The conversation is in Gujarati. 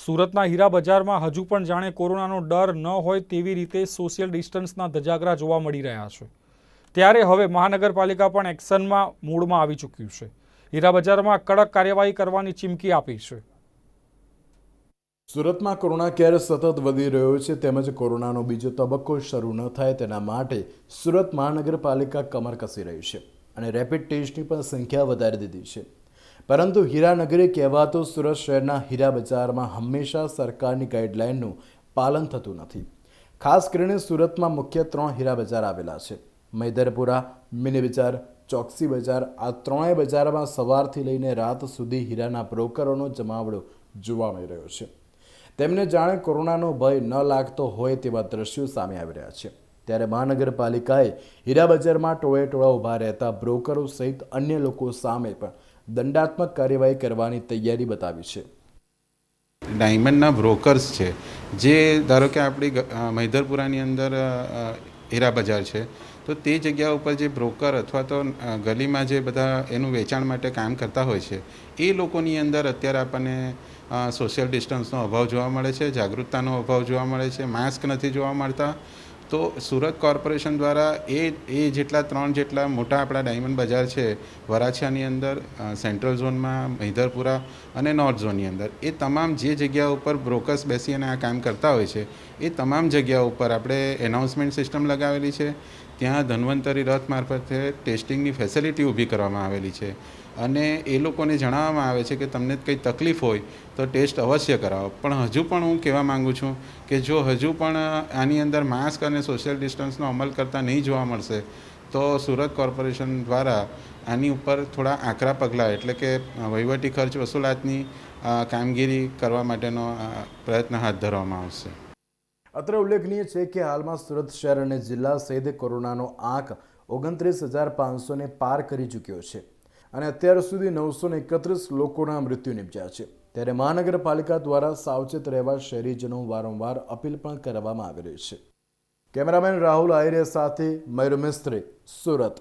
સુરતના હીરા બજારમાં હજુ પણ જાણે કોરોનાનો ડર ન હોય તેવી રીતે સોશિયલ ડિસ્ટન્સના ધજાગરા જોવા મળી રહ્યા છે. ત્યારે હવે મહાનગરપાલિકા પણ એક્શનમાં મૂડમાં આવી ચૂક્યું છે. હીરા બજારમાં કડક કાર્યવાહી કરવાની ચીમકી આપી છે. સુરતમાં કોરોના કેર સતત વધી રહ્યો છે તેમજ કોરોનાનો બીજો તબક્કો શરૂ ન થાય તેના માટે સુરત મહાનગરપાલિકા કમર કસી રહી છે અને રેપિડ ટેસ્ટની પણ સંખ્યા વધારી દીધી છે. પરંતુ હીરાનગરી કહેવાતો સુરત શહેરના હીરા બજારમાં હંમેશા સરકારની ગાઈડલાઇનનું પાલન થતું નથી. ખાસ કરીને સુરતમાં મુખ્ય ત્રણ હીરા બજાર આવેલા છે. મૈદરપુરા, મિની બજાર, ચોકસી બજાર આ ત્રણેય બજારમાં સવારથી લઈને રાત સુધી હીરાના બ્રોકરોનો જમાવડો જોવા મળી રહ્યો છે. તેમને જાણે કોરોનાનો ભય ન લાગતો હોય તેવા દ્રશ્યો સામે આવી રહ્યા છે. ત્યારે મહાનગરપાલિકાએ હીરા બજારમાં ટોળે ટોળા ઊભા રહેતા બ્રોકરો સહિત અન્ય લોકો સામે પણ દંડાત્મક કાર્યવાહી કરવાની તૈયારી બતાવી છે. ડાયમંડના બ્રોકર્સ છે, જે ધારો કે આપણી મૈધરપુરાની અંદર હીરા બજાર છે, તો તે જગ્યા ઉપર જે બ્રોકર અથવા તો ગલીમાં જે બધા એનું વેચાણ માટે કામ કરતા હોય છે, એ લોકોની અંદર અત્યારે આપણને સોશિયલ ડિસ્ટન્સનો અભાવ જોવા મળે છે, જાગૃતતાનો અભાવ જોવા મળે છે માસ્ક નથી જોવા મળતા તો સુરત કોર્પોરેશન દ્વારા એ એ જેટલા ત્રણ જેટલા મોટા આપણા ડાયમંડ બજાર છે, વરાછાની અંદર સેન્ટ્રલ ઝોનમાં, મહિધરપુરા અને નોર્થ ઝોનની અંદર, એ તમામ જે જગ્યા ઉપર બ્રોકર્સ બેસી અને આ કામ કરતા હોય છે, એ તમામ જગ્યા ઉપર આપણે એનાઉન્સમેન્ટ સિસ્ટમ લગાવેલી છે. ત્યાં ધન્વંતરી રથ મારફતે ટેસ્ટિંગની ફેસિલિટી ઊભી કરવામાં આવેલી છે. અને એ લોકોને જણાવવામાં આવે છે કે તમને કંઈ તકલીફ હોય તો ટેસ્ટ અવશ્ય કરાવો. પણ હજુ પણ હું કહેવા માગું છું કે જો હજુ પણ આની અંદર માસ્ક અને સોશિયલ ડિસ્ટન્સનો અમલ કરતા નહીં જોવા મળશે, તો સુરત કોર્પોરેશન દ્વારા આની ઉપર થોડા આકરા પગલાં, એટલે કે વહીવટી ખર્ચ વસૂલાતની કામગીરી કરવા માટેનો પ્રયત્ન હાથ ધરવામાં આવશે. અત્રે ઉલ્લેખનીય છે કે હાલમાં સુરત શહેર અને જિલ્લા સહિત કોરોનાનો આંક ઓગણત્રીસ હજાર પાંચસોને પાર કરી ચૂક્યો છે. અને અત્યાર સુધી નવસો એકત્રીસ લોકોના મૃત્યુ નિપજ્યા છે. ત્યારે મહાનગરપાલિકા દ્વારા સાવચેત રહેવા શહેરીજનો વારંવાર અપીલ પણ કરવામાં આવી રહી છે. કેમેરામેન રાહુલ આયરે સાથે મયુર મિસ્ત્રી, સુરત.